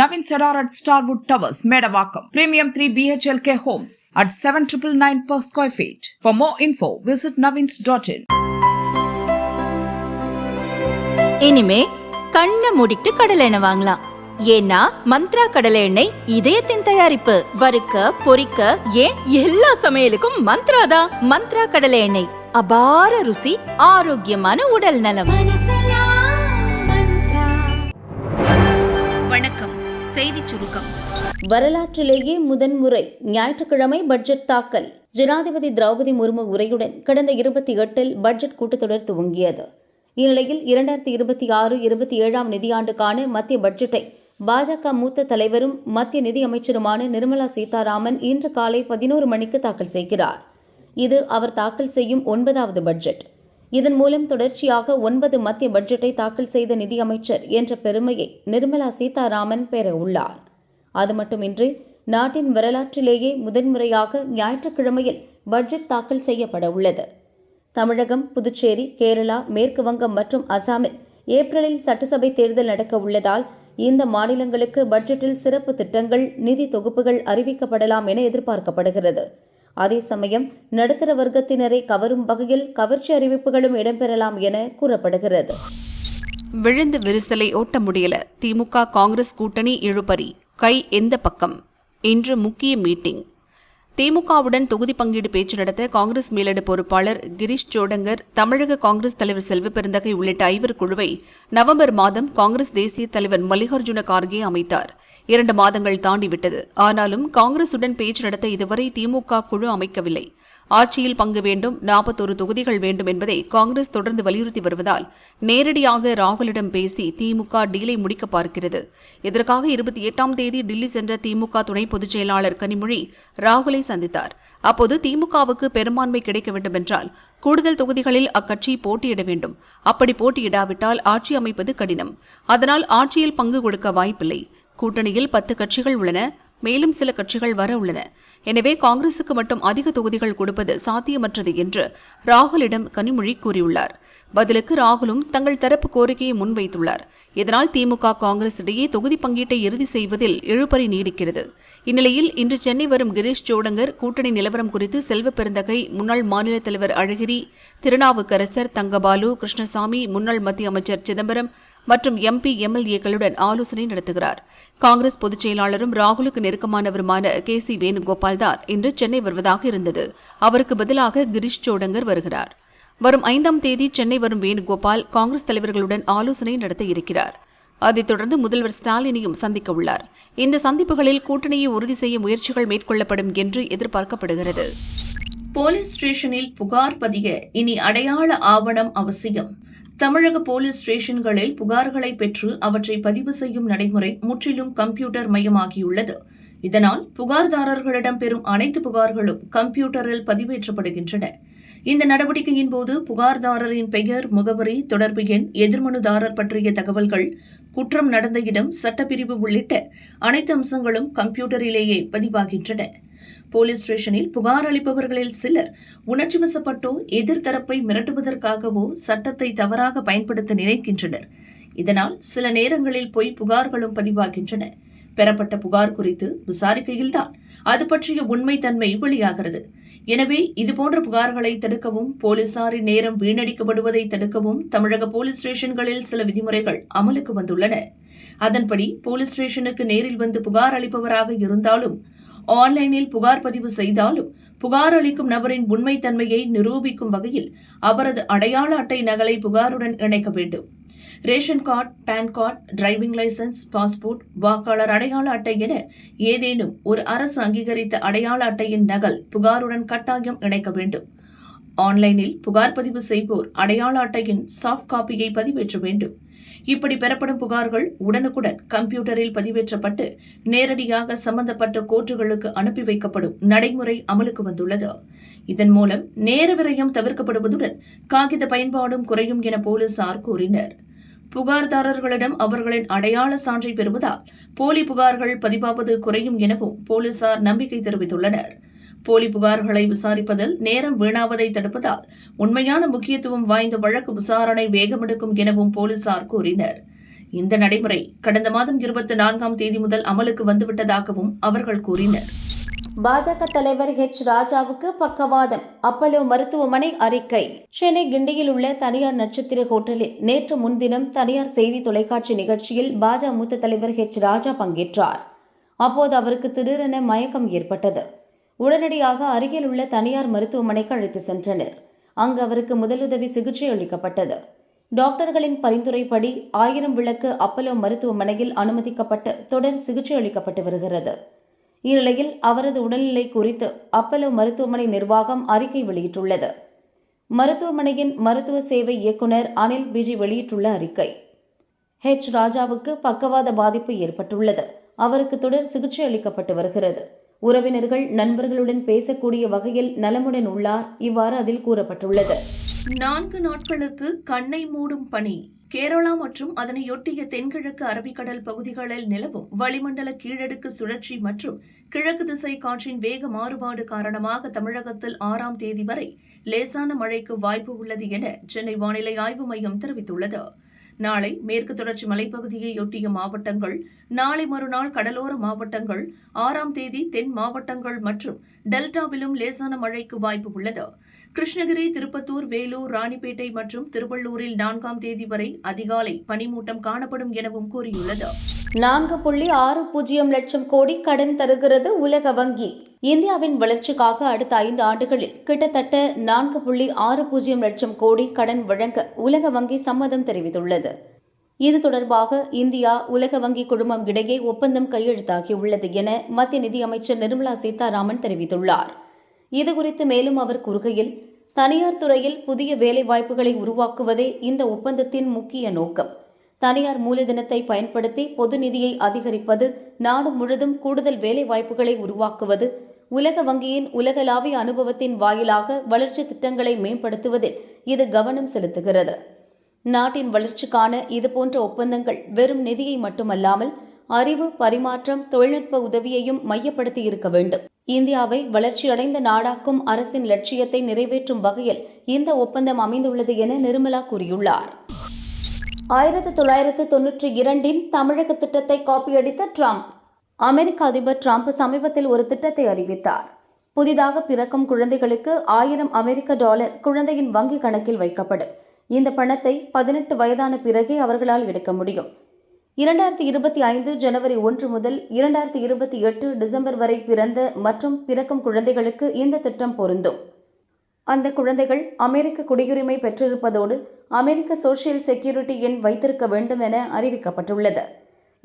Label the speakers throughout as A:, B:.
A: Naveen Cedar at Starwood Towers Medavakkam premium three BHK homes at seven triple nine per square feet for more info visit Naveens dot in இனிமே கண்ணை மூடிட்டு கடலை எண்ணெய் வாங்கலாம் ஏன்னா மந்த்ரா கடலை எண்ணெய் இதயத்தின் தயாரிப்பு வறுக்க பொரிக்க ஏன் எல்லா சமையலுக்கும் மந்த்ரா தான் மந்த்ரா கடலை எண்ணெய் அபார ருசி ஆரோக்கியமான உடல் நலம் செய்தி சுருக்கம் வரலாற்றிலேயே முதன்முறை ஞாயிற்றுக்கிழமை பட்ஜெட் தாக்கல் ஜனாதிபதி திரௌபதி முர்மு உரையுடன் கடந்த இருபத்தி எட்டில் பட்ஜெட் கூட்டத்தொடர் துவங்கியது இந்நிலையில் இரண்டாயிரத்தி இருபத்தி ஆறு இருபத்தி ஏழாம் நிதியாண்டுக்கான மத்திய பட்ஜெட்டை பாஜக மூத்த தலைவரும் மத்திய நிதியமைச்சருமான நிர்மலா சீதாராமன் இன்று காலை பதினோரு மணிக்கு தாக்கல் செய்கிறார் இது அவர் தாக்கல் செய்யும் ஒன்பதாவது பட்ஜெட் இதன் மூலம் தொடர்ச்சியாக ஒன்பது மத்திய பட்ஜெட்டை தாக்கல் செய்த நிதியமைச்சர் என்ற பெருமையை நிர்மலா சீதாராமன் பெற அது மட்டுமின்றி நாட்டின் வரலாற்றிலேயே முதன்முறையாக ஞாயிற்றுக்கிழமையில் பட்ஜெட் தாக்கல் செய்யப்பட உள்ளது தமிழகம் புதுச்சேரி கேரளா மேற்கு வங்கம் மற்றும் அசாமில் ஏப்ரலில் சட்டசபை தேர்தல் நடக்க உள்ளதால் இந்த மாநிலங்களுக்கு பட்ஜெட்டில் சிறப்பு திட்டங்கள் நிதி தொகுப்புகள் அறிவிக்கப்படலாம் என எதிர்பார்க்கப்படுகிறது அதே சமயம் நடுத்தர வர்க்கத்தினரை கவரும் வகையில் கவர்ச்சி அறிவிப்புகளும் இடம்பெறலாம் என கூறப்படுகிறது விழுந்து விரிசலை ஓட்ட முடியல திமுக காங்கிரஸ் கூட்டணி இழுபறி கை எந்த பக்கம் இன்று முக்கிய மீட்டிங் திமுகவுடன் தொகுதி பங்கீடு பேச்சு நடத்த காங்கிரஸ் மேலிட பொறுப்பாளர் கிரீஷ் ஜோடங்கர் தமிழக காங்கிரஸ் தலைவர் செல்வ பெருந்தகை உள்ளிட்ட ஐவர் குழுவை நவம்பர் மாதம் காங்கிரஸ் தேசிய தலைவர் மல்லிகார்ஜுன கார்கே அமைத்தார் இரண்டு மாதங்கள் தாண்டிவிட்டது ஆனாலும் காங்கிரசுடன் பேச்சு நடத்த இதுவரை திமுக குழு அமைக்கவில்லை ஆட்சியில் பங்கு வேண்டும் நாற்பத்தொரு தொகுதிகள் வேண்டும் என்பதை காங்கிரஸ் தொடர்ந்து வலியுறுத்தி வருவதால் நேரடியாக ராகுலிடம் பேசி திமுக டீலை முடிக்க பார்க்கிறது இதற்காக இருபத்தி எட்டாம் தேதி டில்லி சென்ற திமுக துணை பொதுச் செயலாளர் கனிமொழி ராகுலை சந்தித்தார் அப்போது திமுகவுக்கு பெரும்பான்மை கிடைக்க வேண்டுமென்றால் கூடுதல் தொகுதிகளில் அக்கட்சி போட்டியிட வேண்டும் அப்படி போட்டியிடாவிட்டால் ஆட்சி அமைப்பது கடினம் அதனால் ஆட்சியில் பங்கு கொடுக்க வாய்ப்பில்லை கூட்டணியில் பத்து கட்சிகள் உள்ளன மேலும் சில கட்சிகள் வர உள்ளன எனவே காங்கிரசுக்கு மட்டும் அதிக தொகுதிகள் கொடுப்பது சாத்தியமற்றது என்று ராகுலிடம் கனிமொழி கூறியுள்ளார் பதிலுக்கு ராகுலும் தங்கள் தரப்பு கோரிக்கையை முன்வைத்துள்ளார் இதனால் திமுக காங்கிரஸ் இடையே தொகுதி பங்கீட்டை இறுதி செய்வதில் இழுபறி நீடிக்கிறது இந்நிலையில் இன்று சென்னை வரும் கிரீஷ் ஜோடங்கர் கூட்டணி நிலவரம் குறித்து செல்வ பெருந்தகை முன்னாள் மாநில தலைவர் அழகிரி திருநாவுக்கரசர் தங்கபாலு கிருஷ்ணசாமி முன்னாள் மத்திய அமைச்சர் சிதம்பரம் மற்றும் எம்பி எம்எல்ஏக்களுடன் ஆலோசனை நடத்துகிறார் காங்கிரஸ் பொதுச் செயலாளரும் ராகுலுக்கு நெருக்கமானவருமான கே சி வேணுகோபால்தான் இன்று சென்னை வருவதாக இருந்தது அவருக்கு பதிலாக கிரீஷ் சோடங்கர் வருகிறார் வரும் ஐந்தாம் தேதி சென்னை வரும் வேணுகோபால் காங்கிரஸ் தலைவர்களுடன் ஆலோசனை நடத்த இருக்கிறார் அதைத் தொடர்ந்து முதல்வர் ஸ்டாலினையும் சந்திக்க உள்ளார் இந்த சந்திப்புகளில் கூட்டணியை உறுதி செய்ய முயற்சிகள் மேற்கொள்ளப்படும் என்று எதிர்பார்க்கப்படுகிறது போலீஸ் ஸ்டேஷனில் புகார் பதிய இனி அடையாள ஆவணம் அவசியம் தமிழக போலீஸ் ஸ்டேஷன்களில் புகார்களை பெற்று அவற்றை பதிவு செய்யும் நடைமுறை முற்றிலும் கம்ப்யூட்டர் மயமாகியுள்ளது இதனால் புகார்தாரர்களிடம் பெறும் அனைத்து புகார்களும் கம்ப்யூட்டரில் பதிவேற்றப்படுகின்றன இந்த நடவடிக்கையின் போது புகார்தாரரின் பெயர் முகவரி தொடர்பு எண் எதிர்மனுதாரர் பற்றிய தகவல்கள் குற்றம் நடந்த இடம் சட்டப்பிரிவு உள்ளிட்ட அனைத்து அம்சங்களும் கம்ப்யூட்டரிலேயே பதிவாகின்றன போலீஸ் ஸ்டேஷனில் புகார் அளிப்பவர்களில் சிலர் உணர்ச்சி வசப்பட்டோ எதிர்த்தரப்பை மிரட்டுவதற்காகவோ சட்டத்தை தவறாக பயன்படுத்த நினைக்கின்றனர் இதனால் சில நேரங்களில் பொய் புகார்களும் பதிவாகின்றன பெறப்பட்ட புகார் குறித்து விசாரிக்கையில்தான் அது பற்றிய உண்மை தன்மை வெளியாகிறது எனவே இதுபோன்ற புகார்களை தடுக்கவும் போலீசாரின் நேரம் வீணடிக்கப்படுவதை தடுக்கவும் தமிழக போலீஸ் ஸ்டேஷன்களில் சில விதிமுறைகள் அமலுக்கு வந்துள்ளன அதன்படி போலீஸ் ஸ்டேஷனுக்கு நேரில் வந்து புகார் அளிப்பவராக இருந்தாலும் ஆன்லைனில் புகார் பதிவு செய்தாலும் புகார் அளிக்கும் நபரின் உண்மைத்தன்மையை நிரூபிக்கும் வகையில் அவரது அடையாள அட்டை நகலை புகாருடன் இணைக்க வேண்டும் ration card PAN card driving licence passport வாக்காளர் அடையாள அட்டை என ஏதேனும் ஒரு அரசு அங்கீகரித்த அடையாள அட்டையின் நகல் புகாருடன் கட்டாயம் இணைக்க வேண்டும் ஆன்லைனில் புகார் பதிவு செய்வோர் அடையாள அட்டையின் சாஃப்ட் காப்பியை பதிவேற்ற வேண்டும் இப்படி பெறப்படும் புகார்கள் உடனுக்குடன் கம்ப்யூட்டரில் பதிவேற்றப்பட்டு நேரடியாக சம்பந்தப்பட்ட கோர்ட்டுகளுக்கு அனுப்பி வைக்கப்படும் நடைமுறை அமலுக்கு வந்துள்ளது இதன் மூலம் நேர விரயம் தவிர்க்கப்படுவதுடன் காகித பயன்பாடும் குறையும் என போலீசார் கூறினர் புகார்தாரர்களிடம் அவர்களின் அடையாள சான்றை பெறுவதால் போலி புகார்கள் பதிவாவது குறையும் எனவும் போலீசார் நம்பிக்கை தெரிவித்துள்ளனர் போலி புகார்களை விசாரிப்பதில் நேரம் வீணாவதை தடுப்பதால் உண்மையான முக்கியத்துவம் வாய்ந்த வழக்கு விசாரணை வேகமெடுக்கும் எனவும் போலீசார் கூறினர் இந்த நடைமுறை கடந்த மாதம் இருபத்தி நான்காம் தேதி முதல் அமலுக்கு வந்துவிட்டதாகவும் அவர்கள் கூறினர் பாஜக தலைவர் ஹெச் ராஜாவுக்கு பக்கவாதம் அப்பலோ மருத்துவமனை அறிக்கை சென்னை கிண்டியில் உள்ள தனியார் நட்சத்திர ஹோட்டலில் நேற்று முன்தினம் தனியார் செய்தி தொலைக்காட்சி நிகழ்ச்சியில் பாஜக மூத்த தலைவர் ஹெச் ராஜா பங்கேற்றார் அப்போது அவருக்கு திடீரென மயக்கம் ஏற்பட்டது உடனடியாக அருகில் உள்ள தனியார் மருத்துவமனைக்கு அழைத்து சென்றனர் அங்கு அவருக்கு முதலுதவி சிகிச்சை அளிக்கப்பட்டது டாக்டர்களின் பரிந்துரைப்படி ஆயிரம் விளக்கு அப்பலோ மருத்துவமனையில் அனுமதிக்கப்பட்டு தொடர் சிகிச்சை அளிக்கப்பட்டு வருகிறது இந்நிலையில் அவரது உடல்நிலை குறித்து அப்பலோ மருத்துவமனை நிர்வாகம் அறிக்கை வெளியிட்டுள்ளது மருத்துவமனையின் மருத்துவ சேவை இயக்குநர் அனில் பிஜி வெளியிட்டுள்ள அறிக்கை ஹெச் ராஜாவுக்கு பக்கவாத பாதிப்பு ஏற்பட்டுள்ளது அவருக்கு தொடர் சிகிச்சை அளிக்கப்பட்டு வருகிறது உறவினர்கள் நண்பர்களுடன் பேசக்கூடிய வகையில் நலமுடன் உள்ளார் இவ்வாறு அதில் கூறப்பட்டுள்ளது நான்கு நாட்களுக்கு கண்ணை மூடும் பணி கேரளா மற்றும் அதனையொட்டிய தென்கிழக்கு அரபிக்கடல் பகுதிகளில் நிலவும் வளிமண்டல கீழடுக்கு சுழற்சி மற்றும் கிழக்கு திசை காற்றின் வேக மாறுபாடு காரணமாக தமிழகத்தில் ஆறாம் தேதி வரை லேசான மழைக்கு வாய்ப்பு உள்ளது என சென்னை வானிலை ஆய்வு மையம் தெரிவித்துள்ளது நாளை மேற்கு தொடர்ச்சி மலைப்பகுதியையொட்டிய மாவட்டங்கள் நாளை மறுநாள் கடலோர மாவட்டங்கள் ஆறாம் தேதி தென் மாவட்டங்கள் மற்றும் டெல்டாவிலும் லேசான மழைக்கு வாய்ப்பு உள்ளது கிருஷ்ணகிரி திருப்பத்தூர் வேலூர் ராணிப்பேட்டை மற்றும் திருவள்ளூரில் நான்காம் தேதி வரை அதிகாலை பனிமூட்டம் காணப்படும் எனவும் கூறியுள்ளது நான்கு புள்ளி ஆறு பூஜ்ஜியம் லட்சம் கோடி கடன் தருகிறது உலக வங்கி இந்தியாவின் வளர்ச்சிக்காக அடுத்த ஐந்து ஆண்டுகளில் கிட்டத்தட்ட நான்கு புள்ளி ஆறு பூஜ்ஜியம் லட்சம் கோடி கடன் வழங்க உலக வங்கி சம்மதம் தெரிவித்துள்ளது இது தொடர்பாக இந்தியா உலக வங்கி குழுமம் இடையே ஒப்பந்தம் கையெழுத்தாகியுள்ளது என மத்திய நிதியமைச்சர் நிர்மலா சீதாராமன் தெரிவித்துள்ளார் இதுகுறித்து மேலும் அவர் கூறுகையில் தனியார் துறையில் புதிய வேலைவாய்ப்புகளை உருவாக்குவதே இந்த ஒப்பந்தத்தின் முக்கிய நோக்கம் தனியார் மூலதனத்தை பயன்படுத்தி பொது நிதியை அதிகரிப்பது நாடு முழுதும் கூடுதல் வேலைவாய்ப்புகளை உருவாக்குவது உலக வங்கியின் உலகளாவிய அனுபவத்தின் வாயிலாக வளர்ச்சி திட்டங்களை மேம்படுத்துவதில் இது கவனம் செலுத்துகிறது நாட்டின் வளர்ச்சிக்கான இதுபோன்ற ஒப்பந்தங்கள் வெறும் நிதியை மட்டுமல்லாமல் அறிவு பரிமாற்றம் தொழில்நுட்ப உதவியையும் மையப்படுத்தி இருக்க வேண்டும் இந்தியாவை வளர்ச்சியடைந்த நாடாக்கும் அரசின் லட்சியத்தை நிறைவேற்றும் வகையில் இந்த ஒப்பந்தம் அமைந்துள்ளது என நிர்மலா கூறியுள்ளார் ஆயிரத்தி தொள்ளாயிரத்து தொன்னூற்றி இரண்டின் தமிழக திட்டத்தை காப்பியடித்த ட்ரம்ப் அமெரிக்க அதிபர் டிரம்ப் சமீபத்தில் ஒரு திட்டத்தை அறிவித்தார் புதிதாக பிறக்கும் குழந்தைகளுக்கு ஆயிரம் அமெரிக்க டாலர் குழந்தையின் வங்கி கணக்கில் வைக்கப்படும் இந்த பணத்தை பதினெட்டு வயதான பிறகே அவர்களால் எடுக்க முடியும் இரண்டாயிரத்தி இருபத்தி ஐந்து ஜனவரி ஒன்று முதல் இரண்டாயிரத்தி இருபத்தி எட்டு டிசம்பர் வரை பிறந்த மற்றும் பிறக்கும் குழந்தைகளுக்கு இந்த திட்டம் பொருந்தும் அந்த குழந்தைகள் அமெரிக்க குடியுரிமை பெற்றிருப்பதோடு அமெரிக்க சோசியல் செக்யூரிட்டி எண் வைத்திருக்க வேண்டும் என அறிவிக்கப்பட்டுள்ளது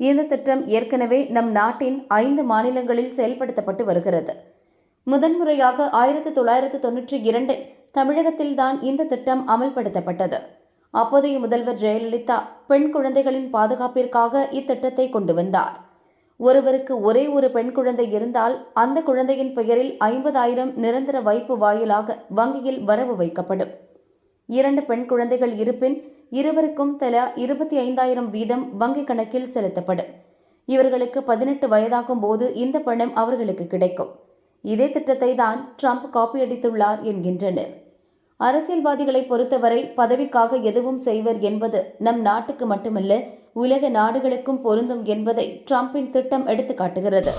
A: இந்த திட்டம் ஏற்கனவே நம் நாட்டின் ஐந்து மாநிலங்களில் செயல்படுத்தப்பட்டு வருகிறது முதன்முறையாக ஆயிரத்தி தொள்ளாயிரத்து தொன்னூற்றி இரண்டில் தமிழகத்தில்தான் இந்த திட்டம் அமல்படுத்தப்பட்டது அப்போதைய முதல்வர் ஜெயலலிதா பெண் குழந்தைகளின் பாதுகாப்பிற்காக இத்திட்டத்தை கொண்டு வந்தார் ஒருவருக்கு ஒரே ஒரு பெண் குழந்தை இருந்தால் அந்த குழந்தையின் பெயரில் ஐம்பதாயிரம் நிரந்தர வைப்பு வாயிலாக வங்கியில் வரவு வைக்கப்படும் இரண்டு பெண் குழந்தைகள் இருப்பின் இருவருக்கும் தலா இருபத்தி ஐந்தாயிரம் வீதம் வங்கிக் கணக்கில் செலுத்தப்படும் இவர்களுக்கு பதினெட்டு வயதாகும் போது இந்த பணம் அவர்களுக்கு கிடைக்கும் இதே திட்டத்தை தான் ட்ரம்ப் காப்பியடித்துள்ளார் என்கின்றனர் அரசியல்வாதிகளை பொறுத்தவரை பதவிக்காக எதுவும் செய்வர் என்பது நம் நாட்டுக்கு மட்டுமல்ல உலக நாடுகளுக்கும் பொருந்தும் என்பதை ட்ரம்பின் திட்டம் எடுத்துக்காட்டுகிறது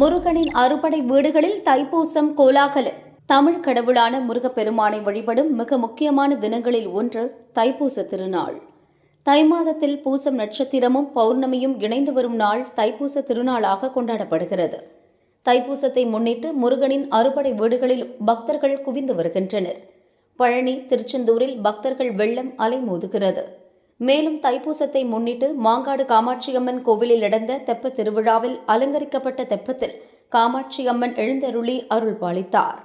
A: முருகனின் அறுபடை வீடுகளில் தைப்பூசம் கோலாகலம் தமிழ் கடவுளான முருகப்பெருமானை வழிபடும் மிக முக்கியமான தினங்களில் ஒன்று தைப்பூச திருநாள் தை மாதத்தில் பூசம் நட்சத்திரமும் பௌர்ணமியும் இணைந்து வரும் நாள் தைப்பூச திருநாளாக கொண்டாடப்படுகிறது தைப்பூசத்தை முன்னிட்டு முருகனின் அறுபடை வீடுகளில் பக்தர்கள் குவிந்து வருகின்றனர் பழனி திருச்செந்தூரில் பக்தர்கள் வெள்ளம் அலைமோதுகிறது மேலும் தைப்பூசத்தை முன்னிட்டு மாங்காடு காமாட்சியம்மன் கோவிலில் நடந்த தெப்ப திருவிழாவில் அலங்கரிக்கப்பட்ட தெப்பத்தில் காமாட்சியம்மன் எழுந்தருளி அருள் பாலித்தார்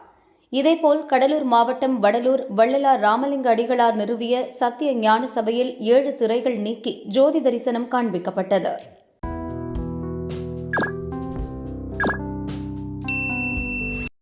A: இதேபோல் கடலூர் மாவட்டம் வடலூர் வள்ளலார் ராமலிங்க அடிகளார் நிறுவிய சத்திய ஞான சபையில் ஏழு திரைகள் நீக்கி ஜோதி தரிசனம் காண்பிக்கப்பட்டது